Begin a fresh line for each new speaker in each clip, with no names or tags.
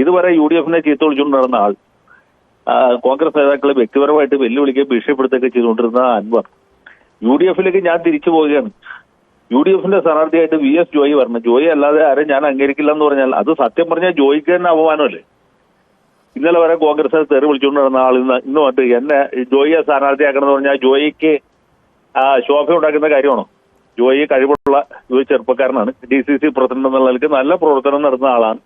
ഇതുവരെ U D എഫിനെ ചീത്ത വിളിച്ചുകൊണ്ട് നടന്ന ആൾ കോൺഗ്രസ് നേതാക്കളെ വ്യക്തിപരമായിട്ട് വെല്ലുവിളിക്കുകയും ഭീഷണിപ്പെടുത്തുകയൊക്കെ ചെയ്തുകൊണ്ടിരുന്ന അൻവർ യു ഡി എഫിലേക്ക് ഞാൻ തിരിച്ചു പോവുകയാണ്. യു ഡി എഫിന്റെ സ്ഥാനാർത്ഥിയായിട്ട് വി എസ് ജോയി വരണം. ജോയി അല്ലാതെ ആരെ ഞാൻ അംഗീകരിക്കില്ല എന്ന് പറഞ്ഞാൽ അത് സത്യം പറഞ്ഞാൽ ജോയിക്ക് തന്നെ അപമാനമല്ലേ? ഇന്നലെ വരെ കോൺഗ്രസ് തെറി വിളിച്ചുകൊണ്ട് നടന്ന ആൾ ഇന്ന് ഇന്ന് വന്നിട്ട് എന്നെ ജോയിയെ സ്ഥാനാർത്ഥിയാക്കണം എന്ന് പറഞ്ഞാൽ ജോയിക്ക് ശോഭ ഉണ്ടാക്കുന്ന കാര്യമാണോ? ജോയി കഴിവുള്ള ഒരു ചെറുപ്പക്കാരനാണ്. ഡി സി സി പ്രസിഡന്റ് എന്നുള്ള നിലയ്ക്ക് നല്ല പ്രവർത്തനം നടത്തുന്ന ആളാണ്.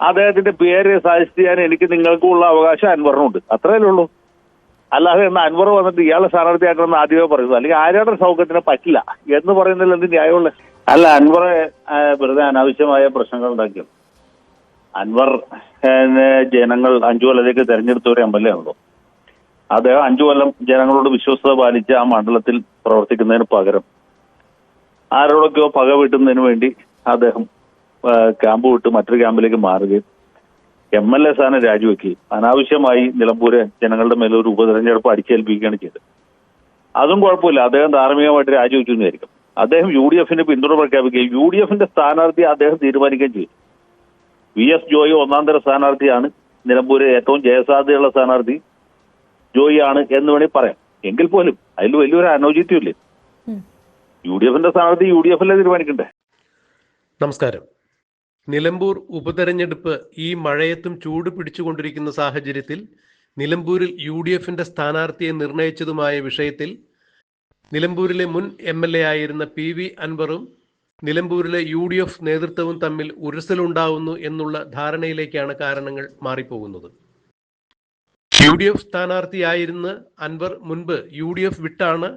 അദ്ദേഹത്തിന്റെ പേര് സജസ്റ്റ് ചെയ്യാൻ എനിക്ക് നിങ്ങൾക്കുള്ള അവകാശം അൻവറിനുണ്ട്. അത്രയല്ലേ ഉള്ളൂ. അല്ലാതെ എന്ന് അൻവർ വന്നിട്ട് ഇയാളെ സ്ഥാനാർത്ഥിയാക്കണമെന്ന് ആദ്യമേ പറയുന്നു. അല്ലെങ്കിൽ ആരുടെ സൗഖ്യത്തിന് പറ്റില്ല എന്ന് പറയുന്നതിൽ എന്ത് ന്യായമുള്ള? അല്ല അൻവർ വെറുതെ അനാവശ്യമായ പ്രശ്നങ്ങൾ ഉണ്ടാക്കിയത് അൻവർ ജനങ്ങൾ അഞ്ചു കൊല്ലത്തേക്ക് തെരഞ്ഞെടുത്ത ഒരു എം എൽ എ ആണല്ലോ അദ്ദേഹം അഞ്ചു കൊല്ലം ജനങ്ങളോട് വിശ്വസത പാലിച്ച് ആ മണ്ഡലത്തിൽ പ്രവർത്തിക്കുന്നതിന് പകരം ആരോടൊക്കെയോ പക വീട്ടുന്നതിന് വേണ്ടി അദ്ദേഹം ക്യാമ്പ് വിട്ട് മറ്റൊരു ക്യാമ്പിലേക്ക് മാറുകയും എം എൽ എ സ്ഥാനം രാജിവെക്കുകയും അനാവശ്യമായി നിലമ്പൂരെ ജനങ്ങളുടെ മേലെ ഒരു ഉപതെരഞ്ഞെടുപ്പ് അടിച്ചേൽപ്പിക്കുകയാണ് ചെയ്തത്. അതും കുഴപ്പമില്ല. അദ്ദേഹം ധാർമ്മികമായിട്ട് രാജിവെച്ചു എന്നായിരിക്കും. അദ്ദേഹം യു ഡി എഫിന്റെ പിന്തുണ പ്രഖ്യാപിക്കുകയും യു ഡി എഫിന്റെ സ്ഥാനാർത്ഥി അദ്ദേഹം തീരുമാനിക്കുകയും ചെയ്തു. വി എസ് ജോയി ഒന്നാം തര സ്ഥാനാർത്ഥിയാണ്. നിലമ്പൂര് ഏറ്റവും ജയസാധ്യതയുള്ള സ്ഥാനാർത്ഥി ജോയി ആണ് എന്ന് വേണമെങ്കിൽ പറയാം. എങ്കിൽ പോലും അതിൽ വലിയൊരു അനൗചിത്യമില്ലേ. യു ഡി എഫിന്റെ സ്ഥാനാർത്ഥി യു ഡി എഫിലെ തീരുമാനിക്കണ്ടേ?
നമസ്കാരം. നിലമ്പൂർ ഉപതെരഞ്ഞെടുപ്പ് ഈ മഴയത്തും ചൂട് പിടിച്ചുകൊണ്ടിരിക്കുന്ന സാഹചര്യത്തിൽ നിലമ്പൂരിൽ യു ഡി എഫിന്റെ സ്ഥാനാർത്ഥിയെ നിർണയിച്ചതുമായ വിഷയത്തിൽ നിലമ്പൂരിലെ മുൻ എം എൽ എ ആയിരുന്ന പി വി അൻവറും നിലമ്പൂരിലെ യു ഡി എഫ് നേതൃത്വവും തമ്മിൽ ഉരസലുണ്ടാവുന്നു എന്നുള്ള ധാരണയിലേക്കാണ് കാരണങ്ങൾ മാറിപ്പോകുന്നത്. യു ഡി എഫ് സ്ഥാനാർത്ഥിയായിരുന്ന അൻവർ മുൻപ് യു ഡി എഫ് വിട്ടാണ്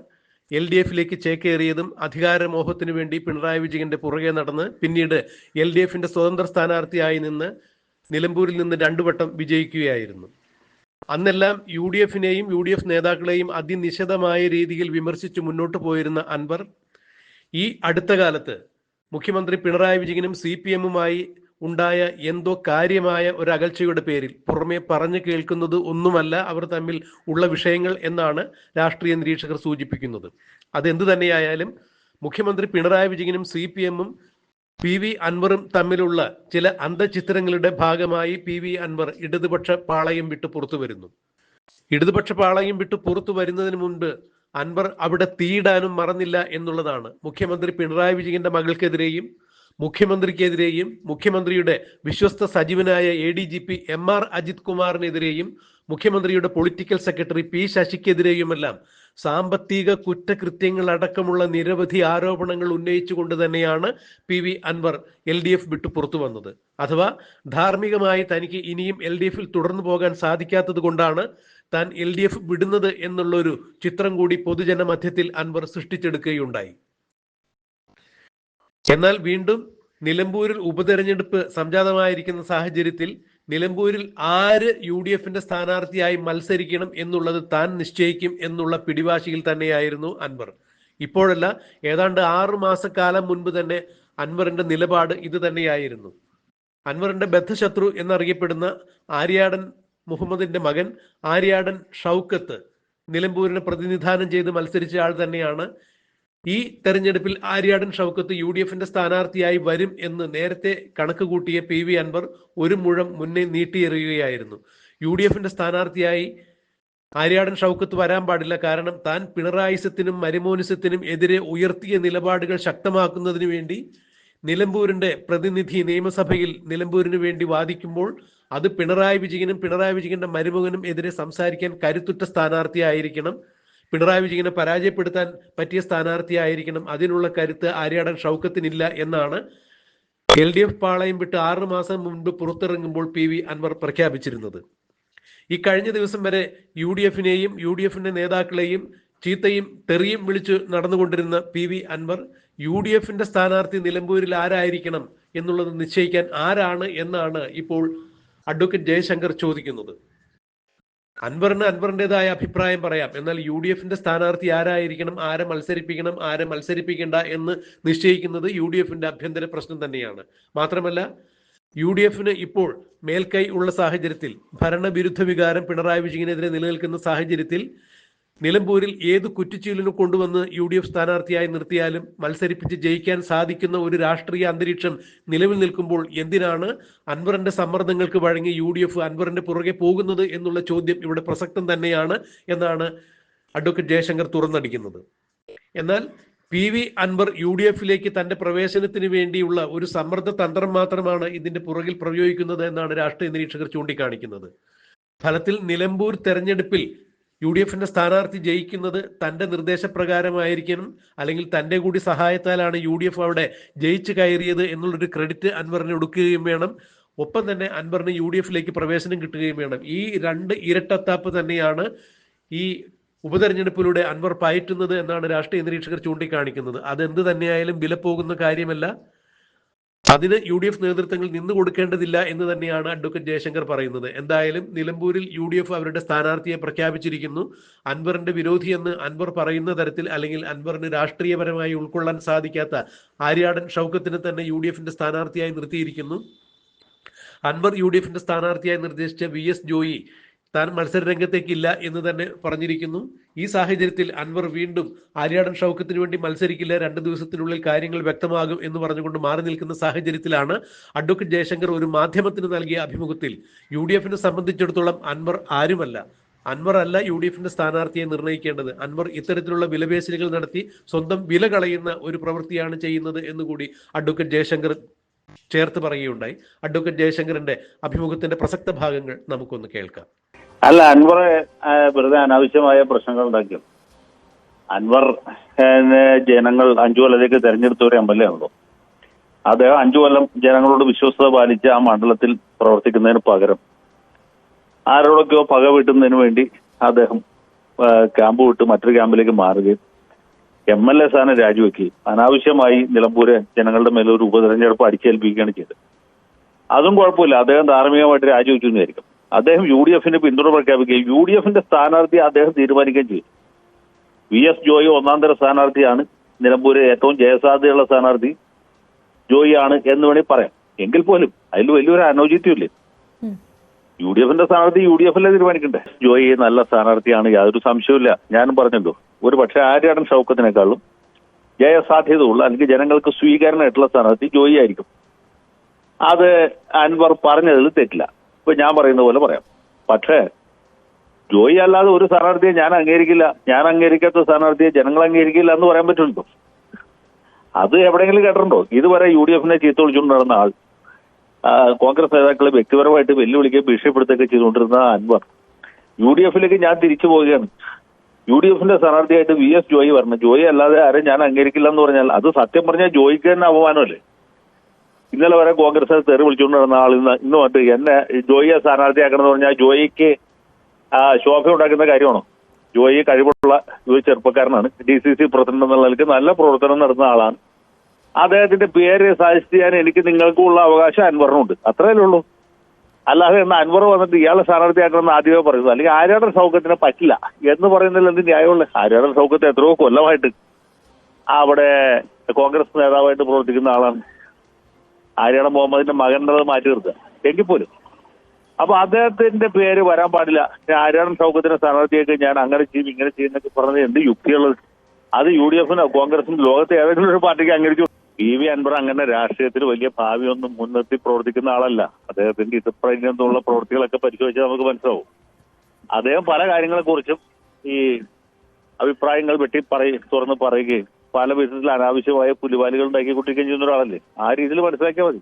എൽ ഡി എഫിലേക്ക് ചേക്കേറിയതും അധികാരമോഹത്തിനു വേണ്ടി പിണറായി വിജയന്റെ പുറകെ നടന്ന് പിന്നീട് എൽ ഡി എഫിന്റെ സ്വതന്ത്ര സ്ഥാനാർത്ഥിയായി നിന്ന് നിലമ്പൂരിൽ നിന്ന് രണ്ടു വട്ടം വിജയിക്കുകയായിരുന്നു. അന്നെല്ലാം യു ഡി എഫിനെയും യു ഡി എഫ് നേതാക്കളെയും അതിനിശിതമായ രീതിയിൽ വിമർശിച്ച് മുന്നോട്ട് പോയിരുന്ന അൻവർ ഈ അടുത്ത കാലത്ത് മുഖ്യമന്ത്രി പിണറായി വിജയനും സി പി എമ്മുമായി ഉണ്ടായ എന്തോ കാര്യമായ ഒരു അകൽച്ചയുടെ പേരിൽ. പുറമെ പറഞ്ഞു കേൾക്കുന്നത് ഒന്നുമല്ല അവർ തമ്മിൽ ഉള്ള വിഷയങ്ങൾ എന്നാണ് രാഷ്ട്രീയ നിരീക്ഷകർ സൂചിപ്പിക്കുന്നത്. അതെന്തു തന്നെയായാലും മുഖ്യമന്ത്രി പിണറായി വിജയനും സി പി എമ്മും പി വി അൻവറും തമ്മിലുള്ള ചില അന്തചിത്രങ്ങളുടെ ഭാഗമായി പി വി അൻവർ ഇടതുപക്ഷ പാളയം വിട്ട് പുറത്തു വരുന്നു. ഇടതുപക്ഷ പാളയം വിട്ട് പുറത്തു വരുന്നതിന് മുൻപ് അൻവർ അവിടെ തീയിടാനും മറന്നില്ല എന്നുള്ളതാണ്. മുഖ്യമന്ത്രി പിണറായി വിജയന്റെ മകൾക്കെതിരെയും മുഖ്യമന്ത്രിക്കെതിരെയും മുഖ്യമന്ത്രിയുടെ വിശ്വസ്ത സജീവനായ A D G P M R Ajith കുമാറിനെതിരെയും മുഖ്യമന്ത്രിയുടെ പൊളിറ്റിക്കൽ സെക്രട്ടറി പി ശശിക്കെതിരെയുമെല്ലാം സാമ്പത്തിക കുറ്റകൃത്യങ്ങൾ അടക്കമുള്ള നിരവധി ആരോപണങ്ങൾ ഉന്നയിച്ചുകൊണ്ട് തന്നെയാണ് P V Anvar L D F വിട്ടു പുറത്തു വന്നത്. അഥവാ ധാർമ്മികമായി തനിക്ക് ഇനിയും എൽ ഡി എഫിൽ തുടർന്നു പോകാൻ സാധിക്കാത്തത് കൊണ്ടാണ് താൻ എൽ ഡി എഫ് വിടുന്നത് എന്നുള്ളൊരു ചിത്രം കൂടി പൊതുജന മധ്യത്തിൽ അൻവർ സൃഷ്ടിച്ചെടുക്കുകയുണ്ടായി. എന്നാൽ വീണ്ടും നിലമ്പൂരിൽ ഉപതെരഞ്ഞെടുപ്പ് സംജാതമായിരിക്കുന്ന സാഹചര്യത്തിൽ നിലമ്പൂരിൽ ആര് യു ഡി എഫിന്റെ സ്ഥാനാർത്ഥിയായി മത്സരിക്കണം എന്നുള്ളത് താൻ നിശ്ചയിക്കും എന്നുള്ള പിടിവാശിയിൽ തന്നെയായിരുന്നു അൻവർ. ഇപ്പോഴല്ല ഏതാണ്ട് ആറു മാസക്കാലം മുൻപ് തന്നെ അൻവറിന്റെ നിലപാട് ഇത് തന്നെയായിരുന്നു. അൻവറിന്റെ ബദ്ധശത്രു എന്നറിയപ്പെടുന്ന ആര്യാടൻ മുഹമ്മദിന്റെ മകൻ ആര്യാടൻ ഷൗക്കത്ത് നിലമ്പൂരിനെ പ്രതിനിധാനം ചെയ്ത് മത്സരിച്ച ആൾ തന്നെയാണ്. ഈ തെരഞ്ഞെടുപ്പിൽ ആര്യാടൻ ഷൗക്കത്ത് യു ഡി എഫിന്റെ സ്ഥാനാർത്ഥിയായി വരും എന്ന് നേരത്തെ കണക്ക് കൂട്ടിയ പി വി അൻവർ ഒരു മുഴം മുന്നേ നീട്ടിയെറിയുകയായിരുന്നു. യു ഡി എഫിന്റെ സ്ഥാനാർത്ഥിയായി ആര്യാടൻ ഷൗക്കത്ത് വരാൻ പാടില്ല. കാരണം താൻ പിണറായിസത്തിനും മരുമോനിസത്തിനും എതിരെ ഉയർത്തിയ നിലപാടുകൾ ശക്തമാക്കുന്നതിന് വേണ്ടി നിലമ്പൂരിന്റെ പ്രതിനിധി നിയമസഭയിൽ നിലമ്പൂരിന് വേണ്ടി വാദിക്കുമ്പോൾ അത് പിണറായി വിജയനും പിണറായി വിജയന്റെ മരുമകനും എതിരെ സംസാരിക്കാൻ കരുത്തുറ്റ സ്ഥാനാർത്ഥിയായിരിക്കണം. പിണറായി വിജയനെ പരാജയപ്പെടുത്താൻ പറ്റിയ സ്ഥാനാർത്ഥിയായിരിക്കണം. അതിനുള്ള കരുത്ത് ആര്യാടൻ ഷൗക്കത്തിനില്ല എന്നാണ് എൽ ഡി എഫ് പാളയം വിട്ട് ആറ് മാസം മുൻപ് പുറത്തിറങ്ങുമ്പോൾ പി വി അൻവർ പ്രഖ്യാപിച്ചിരുന്നത്. ഈ കഴിഞ്ഞ ദിവസം വരെ യു ഡി എഫിനെയും യു ഡി എഫിന്റെ നേതാക്കളെയും ചീത്തയും തെറിയും വിളിച്ചു നടന്നുകൊണ്ടിരുന്ന P V Anvar U D എഫിന്റെ സ്ഥാനാർത്ഥി നിലമ്പൂരിൽ ആരായിരിക്കണം എന്നുള്ളത് നിശ്ചയിക്കാൻ ആരാണ് എന്നാണ് ഇപ്പോൾ അഡ്വക്കേറ്റ് ജയശങ്കർ ചോദിക്കുന്നത്. അൻവറിന് അൻവറിന്റെതായ അഭിപ്രായം പറയാം. എന്നാൽ യു ഡി എഫിന്റെ സ്ഥാനാർത്ഥി ആരായിരിക്കണം ആരെ മത്സരിപ്പിക്കണം ആരെ മത്സരിപ്പിക്കേണ്ട എന്ന് നിശ്ചയിക്കുന്നത് യു ഡി എഫിന്റെ ആഭ്യന്തര പ്രശ്നം തന്നെയാണ്. മാത്രമല്ല യു ഡി എഫിന് ഇപ്പോൾ മേൽക്കൈ ഉള്ള സാഹചര്യത്തിൽ ഭരണവിരുദ്ധ വികാരം പിണറായി വിജയനെതിരെ നിലനിൽക്കുന്ന സാഹചര്യത്തിൽ നിലമ്പൂരിൽ ഏത് കുറ്റിച്ചീലിനും കൊണ്ടുവന്ന് യു ഡി എഫ് സ്ഥാനാർത്ഥിയായി നിർത്തിയാലും മത്സരിപ്പിച്ച് ജയിക്കാൻ സാധിക്കുന്ന ഒരു രാഷ്ട്രീയ അന്തരീക്ഷം നിലവിൽ നിൽക്കുമ്പോൾ എന്തിനാണ് അൻവറിന്റെ സമ്മർദ്ദങ്ങൾക്ക് വഴങ്ങി യു ഡി എഫ് അൻവറിന്റെ പുറകെ പോകുന്നത് എന്നുള്ള ചോദ്യം ഇവിടെ പ്രസക്തം തന്നെയാണ് എന്നാണ് അഡ്വക്കേറ്റ് ജയശങ്കർ തുറന്നടിക്കുന്നത്. എന്നാൽ P V Anvar U D എഫിലേക്ക് തന്റെ പ്രവേശനത്തിന് വേണ്ടിയുള്ള ഒരു സമ്മർദ്ദ തന്ത്രം മാത്രമാണ് ഇതിന്റെ പുറകിൽ പ്രയോഗിക്കുന്നത് എന്നാണ് രാഷ്ട്രീയ നിരീക്ഷകർ ചൂണ്ടിക്കാണിക്കുന്നത്. ഫലത്തിൽ നിലമ്പൂർ തെരഞ്ഞെടുപ്പിൽ യു ഡി എഫിന്റെ സ്ഥാനാർത്ഥി ജയിക്കുന്നത് തന്റെ നിർദ്ദേശപ്രകാരമായിരിക്കണം. അല്ലെങ്കിൽ തന്റെ കൂടി സഹായത്താലാണ് യു ഡി എഫ് അവിടെ ജയിച്ചു കയറിയത് എന്നുള്ളൊരു ക്രെഡിറ്റ് അൻവറിന് എടുക്കുകയും വേണം. ഒപ്പം തന്നെ അൻവറിന് യു ഡി എഫിലേക്ക് പ്രവേശനം കിട്ടുകയും വേണം. ഈ രണ്ട് ഇരട്ടത്താപ്പ് തന്നെയാണ് ഈ ഉപതെരഞ്ഞെടുപ്പിലൂടെ അൻവർ പയറ്റുന്നത് എന്നാണ് രാഷ്ട്രീയ നിരീക്ഷകർ ചൂണ്ടിക്കാണിക്കുന്നത്. അതെന്ത് തന്നെയായാലും വില പോകുന്ന കാര്യമല്ല. അതിന് യു ഡി എഫ് നേതൃത്വങ്ങൾ നിന്ന് കൊടുക്കേണ്ടതില്ല എന്ന് തന്നെയാണ് അഡ്വക്കേറ്റ് ജയശങ്കർ പറയുന്നത്. എന്തായാലും നിലമ്പൂരിൽ യു ഡി എഫ് അവരുടെ സ്ഥാനാർത്ഥിയെ പ്രഖ്യാപിച്ചിരിക്കുന്നു. അൻവറിന്റെ വിരോധി എന്ന് അൻവർ പറയുന്ന തരത്തിൽ അല്ലെങ്കിൽ അൻവറിന് രാഷ്ട്രീയപരമായി ഉൾക്കൊള്ളാൻ സാധിക്കാത്ത ആര്യാടൻ ഷൗക്കത്തിനെ തന്നെ യു ഡി എഫിന്റെ സ്ഥാനാർത്ഥിയായി നിർത്തിയിരിക്കുന്നു. അൻവർ യു ഡി എഫിന്റെ സ്ഥാനാർത്ഥിയായി നിർദ്ദേശിച്ച വി എസ് ജോയി താൻ മത്സര രംഗത്തേക്കില്ല എന്ന് തന്നെ പറഞ്ഞിരിക്കുന്നു. ഈ സാഹചര്യത്തിൽ അൻവർ വീണ്ടും ആര്യാടൻ ഷൗക്കത്തിന് വേണ്ടി മത്സരിക്കില്ല. രണ്ട് ദിവസത്തിനുള്ളിൽ കാര്യങ്ങൾ വ്യക്തമാകും എന്ന് പറഞ്ഞുകൊണ്ട് മാറി നിൽക്കുന്ന സാഹചര്യത്തിലാണ് അഡ്വക്കേറ്റ് ജയശങ്കർ ഒരു മാധ്യമത്തിന് നൽകിയ അഭിമുഖത്തിൽ. യു ഡി എഫിനെ സംബന്ധിച്ചിടത്തോളം അൻവർ ആരുമല്ല. അൻവർ അല്ല യു ഡി എഫിന്റെ സ്ഥാനാർത്ഥിയെ നിർണയിക്കേണ്ടത് അൻവർ ഇത്തരത്തിലുള്ള വിലപേശലുകൾ നടത്തി സ്വന്തം വില കളയുന്ന ഒരു പ്രവൃത്തിയാണ് ചെയ്യുന്നത് എന്നുകൂടി അഡ്വക്കേറ്റ് ജയശങ്കർ ചേർത്ത് പറയുകയുണ്ടായി. അഡ്വക്കേറ്റ് ജയശങ്കറിന്റെ അഭിമുഖത്തിന്റെ പ്രസക്ത ഭാഗങ്ങൾ നമുക്കൊന്ന് കേൾക്കാം.
അല്ല അൻവർ വെറുതെ അനാവശ്യമായ പ്രശ്നങ്ങൾ ഉണ്ടാക്കിയത് അൻവർ ജനങ്ങൾ അഞ്ചു കൊല്ലത്തേക്ക് തെരഞ്ഞെടുത്ത ഒരു എം എൽ എ ആണല്ലോ. അദ്ദേഹം അഞ്ചു കൊല്ലം ജനങ്ങളോട് വിശ്വസ്തത പാലിച്ച് ആ മണ്ഡലത്തിൽ പ്രവർത്തിക്കുന്നതിന് പകരം ആരോടൊക്കെയോ പക വീട്ടുന്നതിന് വേണ്ടി അദ്ദേഹം ക്യാമ്പ് വിട്ട് മറ്റൊരു ക്യാമ്പിലേക്ക് മാറുകയും എം എൽ എ സ്ഥാനം രാജിവെക്കുകയും അനാവശ്യമായി നിലമ്പൂരെ ജനങ്ങളുടെ മേലെ ഒരു ഉപതെരഞ്ഞെടുപ്പ് അടിച്ചേൽപ്പിക്കുകയാണ് ചെയ്തത്. അതും കുഴപ്പമില്ല. അദ്ദേഹം ധാർമ്മികമായിട്ട് രാജിവെച്ചു എന്നായിരിക്കും അദ്ദേഹം യു ഡി എഫിന് പിന്തുണ പ്രഖ്യാപിക്കുകയും യു ഡി എഫിന്റെ സ്ഥാനാർത്ഥി അദ്ദേഹം തീരുമാനിക്കുകയും ചെയ്തു. വി എസ് ജോയി ഒന്നാം തര സ്ഥാനാർത്ഥിയാണ്. നിലമ്പൂരിൽ ഏറ്റവും ജയസാധ്യതയുള്ള സ്ഥാനാർത്ഥി ജോയി ആണ് എന്ന് വേണമെങ്കിൽ പറയാം. എങ്കിൽ പോലും അതിൽ വലിയൊരു അനൗചിത്യമില്ലേ. യു ഡി എഫിന്റെ സ്ഥാനാർത്ഥി യു ഡി എഫല്ലേ തീരുമാനിക്കണ്ടേ? ജോയി നല്ല സ്ഥാനാർത്ഥിയാണ് യാതൊരു സംശയമില്ല ഞാനും പറഞ്ഞല്ലോ ഒരു പക്ഷേ ആര്യാടൻ ഷൗക്കത്തിനേക്കാളും ജയസാധ്യതയുള്ള അല്ലെങ്കിൽ ജനങ്ങൾക്ക് സ്വീകാരമായിട്ടുള്ള സ്ഥാനാർത്ഥി ജോയി ആയിരിക്കും. അത് അൻവർ പറഞ്ഞതിൽ തെറ്റില്ല. ഇപ്പൊ ഞാൻ പറയുന്ന പോലെ പറയാം. പക്ഷേ ജോയി അല്ലാതെ ഒരു സ്ഥാനാർത്ഥിയെ ഞാൻ അംഗീകരിക്കില്ല. ഞാൻ അംഗീകരിക്കാത്ത സ്ഥാനാർത്ഥിയെ ജനങ്ങൾ അംഗീകരിക്കില്ല എന്ന് പറയാൻ പറ്റുള്ളൂ അത് എവിടെയെങ്കിലും കേട്ടിട്ടുണ്ടോ? ഇതുവരെ യു ഡി എഫിനെ ചീത്ത വിളിച്ചുകൊണ്ട് നടന്ന ആൾ കോൺഗ്രസ് നേതാക്കളെ വ്യക്തിപരമായിട്ട് വെല്ലുവിളിക്കുകയും ഭീഷണിപ്പെടുത്തുകയൊക്കെ ചെയ്തുകൊണ്ടിരുന്ന അൻവർ. യു ഡി എഫിലേക്ക് ഞാൻ തിരിച്ചു പോവുകയാണ്. യു ഡി എഫിന്റെ സ്ഥാനാർത്ഥിയായിട്ട് വി എസ് ജോയി പറഞ്ഞു ജോയി അല്ലാതെ ആരും ഞാൻ അംഗീകരിക്കില്ല എന്ന് പറഞ്ഞാൽ അത് സത്യം പറഞ്ഞാൽ ജോയിക്ക് തന്നെ അപമാനമല്ലേ? ഇന്നലെ വരെ കോൺഗ്രസ് തെറി വിളിച്ചുകൊണ്ട് നടന്ന ആൾ ഇന്ന് ഇന്ന് വന്നിട്ട് എന്നെ ജോയിയെ സ്ഥാനാർത്ഥിയാക്കണം എന്ന് പറഞ്ഞാൽ ജോയിക്ക് ശോഭ ഉണ്ടാക്കുന്ന കാര്യമാണോ? ജോയി കഴിവുള്ള ഒരു ചെറുപ്പക്കാരനാണ്. ഡി സി സി പ്രസിഡന്റ് എന്നുള്ള നിലയ്ക്ക് നല്ല പ്രവർത്തനം നടന്ന ആളാണ്. അദ്ദേഹത്തിന്റെ പേര് സജസ്റ്റ് ചെയ്യാൻ എനിക്ക് നിങ്ങൾക്കുള്ള അവകാശം അൻവറിനുണ്ട്. അത്രയല്ലേ ഉള്ളൂ. അല്ലാതെ എന്ന് അൻവർ വന്നിട്ട് ഇയാളെ സ്ഥാനാർത്ഥിയാക്കണമെന്ന് ആദ്യമേ പറയുന്നു അല്ലെങ്കിൽ ആര്യാടൻ സൗഖ്യത്തിന് പറ്റില്ല എന്ന് പറയുന്നതിൽ എന്ത് ന്യായമുള്ള? ആര്യാടൻ സൗഖ്യത്തെ എത്രയോ കൊല്ലമായിട്ട് അവിടെ കോൺഗ്രസ് നേതാവായിട്ട് പ്രവർത്തിക്കുന്ന ആളാണ്. ആര്യാടൻ മുഹമ്മദിന്റെ മകന്റെ മാറ്റി നിർത്തുക. എങ്കിൽ പോലും. അപ്പൊ അദ്ദേഹത്തിന്റെ പേര് വരാൻ പാടില്ല. ആര്യാടൻ സൗഖ്യത്തിന്റെ സ്ഥാനാർത്ഥിയൊക്കെ ഞാൻ അങ്ങനെ ചെയ്യും ഇങ്ങനെ ചെയ്യുന്നൊക്കെ പറഞ്ഞത് എന്ത് യുക്തിയുള്ളത്? അത് യു ഡി എഫിനോ കോൺഗ്രസിനും ലോകത്തെ ഏതെങ്കിലും ഒരു പാർട്ടിക്ക് അംഗീകരിച്ചു. പി വി അൻവർ അങ്ങനെ രാഷ്ട്രീയത്തിൽ വലിയ ഭാവിയൊന്നും മുൻനിർത്തി പ്രവർത്തിക്കുന്ന ആളല്ല. അദ്ദേഹത്തിന്റെ ഇതുപ്രതിനുള്ള പ്രവൃത്തികളൊക്കെ പരിശോധിച്ചാൽ നമുക്ക് മനസ്സിലാവും. അദ്ദേഹം പല കാര്യങ്ങളെക്കുറിച്ചും ഈ അഭിപ്രായങ്ങൾ വെട്ടി പറയും തുറന്ന് പറയുകയും പല വിധത്തിൽ അനാവശ്യമായ പുലിവാലുകൾ ഉണ്ടാക്കി കുട്ടിക്കുകയും ചെയ്യുന്ന ഒരാളല്ലേ? ആ രീതിയിൽ മനസ്സിലാക്കിയാൽ മതി.